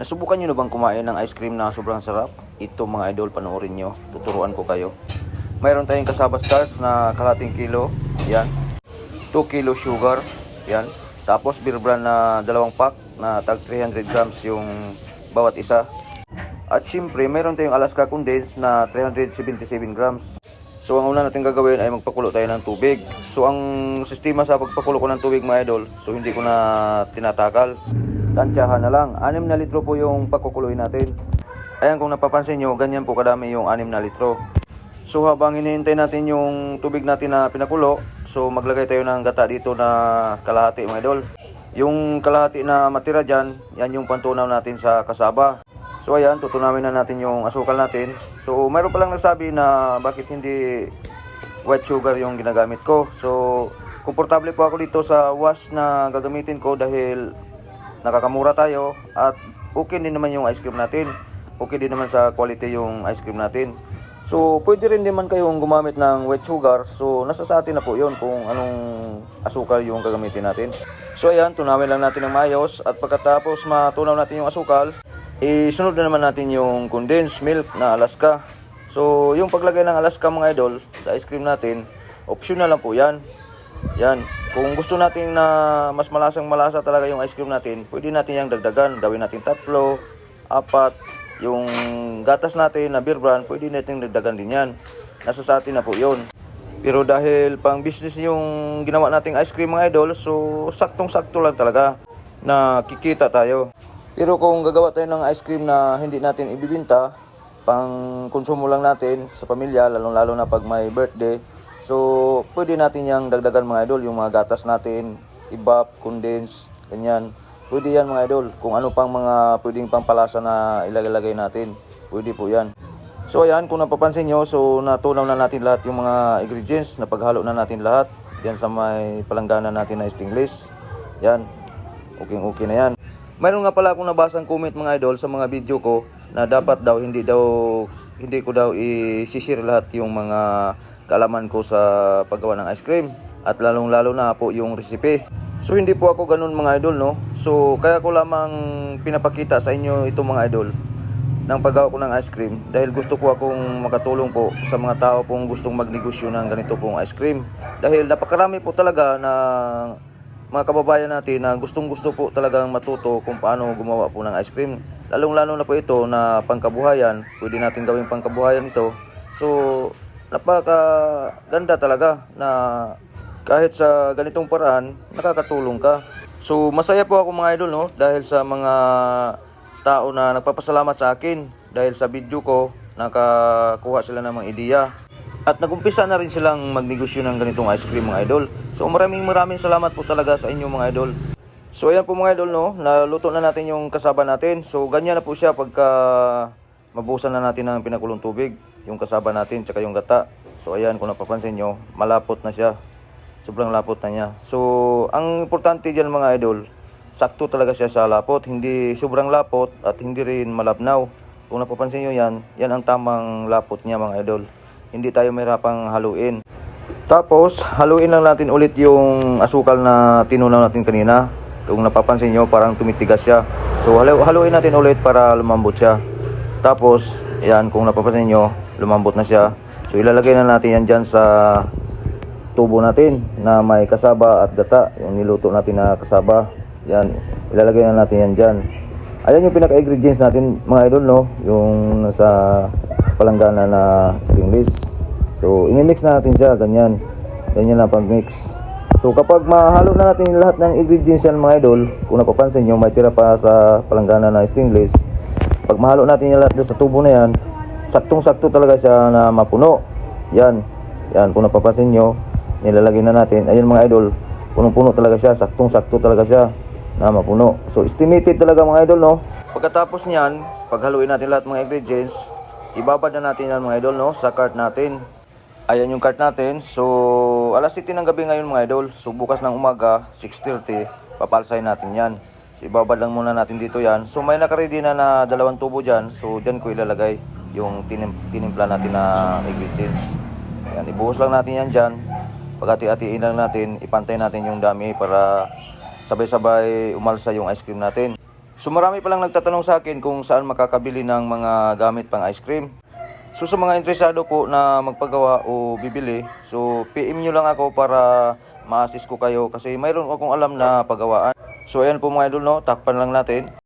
Nasubukan nyo na bang kumain ng ice cream na sobrang sarap? Ito mga idol, panoorin nyo. Tuturuan ko kayo. Mayroon tayong kasaba stars na kalating kilo. Yan. 2 kilo sugar. Yan. Tapos beer brand na dalawang pack na tag 300 grams yung bawat isa. At syempre, mayroon tayong Alaska Condensed na 377 grams. So ang una natin gagawin ay magpakulo tayo ng tubig. So ang sistema sa pagpakulo ko ng tubig mga idol, so hindi ko na tinatakal. Tansyahan na lang. 6 na litro po yung pagkukuloy natin. Ayan kung napapansin nyo, ganyan po kadami yung 6 na litro. So habang hinihintay natin yung tubig natin na pinakulo, so maglagay tayo ng gata dito na kalahati mga idol. Yung kalahati na matira dyan, yan yung pantunaw natin sa kasaba. So ayan, tutunawin na natin yung asukal natin. So mayroon palang nagsabi na bakit hindi white sugar yung ginagamit ko. So komportable po ako dito sa wash na gagamitin ko dahil nakakamura tayo at okay din naman yung ice cream natin. Okay din naman sa quality yung ice cream natin. So, pwede rin naman kayong gumamit ng white sugar. So, nasa sa atin na po yon kung anong asukal yung gagamitin natin. So, ayan, tunawin lang natin ng maayos. At pagkatapos matunaw natin yung asukal, isunod na naman natin yung condensed milk na Alaska. So, yung paglagay ng Alaska mga idol sa ice cream natin, optional lang po yan. Yan. Kung gusto natin na mas malasang malasa talaga yung ice cream natin, pwede natin yung dagdagan. Gawin natin tatlo, apat, yung gatas natin na beer brand, pwede natin dagdagan din yan. Nasa sa atin na po yun. Pero dahil pang business yung ginawa nating ice cream mga idol, so saktong-sakto lang talaga na kikita tayo. Pero kung gagawa tayo ng ice cream na hindi natin ibibinta, pang konsumo lang natin sa pamilya, lalong-lalo na pag may birthday, so pwede natin yung dagdagan mga idol, yung mga gatas natin, ibap, condense, ganyan. Pwede yan mga idol. Kung ano pang mga pwedeng pampalasa na ilagay natin. Pwede po yan. So ayan, kung napapansin nyo, so natunaw na natin lahat yung mga ingredients. Napaghalo na natin lahat. Yan sa may palanggana natin na stainless. Yan. Okay, okay na yan. Mayroon nga pala akong nabasang comment mga idol sa mga video ko na dapat daw hindi daw hindi ko daw i-share lahat yung mga kaalaman ko sa paggawa ng ice cream at lalong lalo na po yung recipe. So hindi po ako ganun mga idol no. So kaya ko lamang pinapakita sa inyo ito mga idol ng paggawa ko ng ice cream dahil gusto po akong makatulong po sa mga tao pong gustong magnegosyo ng ganito pong ice cream. Dahil napakarami po talaga na mga kababayan natin na gustong gusto po talagang matuto kung paano gumawa po ng ice cream. Lalong lalo na po ito na pangkabuhayan, pwede natin gawing pangkabuhayan ito. So napaka ganda talaga na kahit sa ganitong paraan, nakakatulong ka. So, masaya po ako mga idol, no? Dahil sa mga tao na nagpapasalamat sa akin. Dahil sa video ko, nakakuha sila ng mga ideya. At nagumpisa na rin silang magnegosyo ng ganitong ice cream mga idol. So, maraming maraming salamat po talaga sa inyo mga idol. So, ayan po mga idol, no? Naluto na natin yung kasaba natin. So, ganyan na po siya pagka mabusan na natin ng pinakulong tubig. Yung kasaba natin, tsaka yung gata. So, ayan, kung napapansin nyo, malapot na siya sobrang lapot na niya. So, ang importante diyan mga idol, sakto talaga siya sa lapot, hindi sobrang lapot at hindi rin malabnaw. Kung napapansin niyo yan, yan ang tamang lapot niya mga idol. Hindi tayo mahirapang haluin. Tapos, haluin lang natin ulit yung asukal na tinunaw natin kanina. Kung napapansin niyo, parang tumitigas siya. So, halu haluin natin ulit para lumambot siya. Tapos, yan, kung napapansin niyo, lumambot na siya. So, ilalagay na natin yan dyan sa tubo natin na may kasaba at gata. Yung niluto natin na kasaba. Yan. Ilalagay na natin yan dyan. Ayan yung pinaka-ingredients natin mga idol no. Yung nasa palanggana na stainless. So, ini-mix na natin siya. Ganyan. Ganyan lang pag-mix. So, kapag mahalo na natin lahat ng ingredients yan mga idol, kung napapansin nyo, may tira pa sa palanggana na stainless. Pag mahalo natin yung lahat sa tubo na yan, saktong-sakto talaga siya na mapuno. Yan. Yan, kung napapansin nyo, nilalagay na natin. Ayun mga idol, punong-puno talaga siya, saktong-sakto talaga siya na mapuno. So estimated talaga mga idol no. Pagkatapos niyan, paghaluin natin lahat mga ingredients, ibabad na natin yan mga idol no sa cart natin. Ayan yung cart natin. So alas 7 ng gabi ngayon mga idol. So bukas ng umaga, 6.30, papalsay natin yan. So ibabad lang muna natin dito yan. So may nakaready na na dalawang tubo dyan. So dyan ko ilalagay yung tinim tinimpla natin na ingredients. Ayan, ibuhos lang natin yan dyan. Pagkati-atiin lang natin, ipantay natin yung dami para sabay-sabay umalsa yung ice cream natin. So marami pa lang nagtatanong sa akin kung saan makakabili ng mga gamit pang ice cream. So sa mga interesado po na magpagawa o bibili, so PM nyo lang ako para ma-assist ko kayo kasi mayroon akong alam na pagawaan. So ayan po mga idol no, takpan lang natin.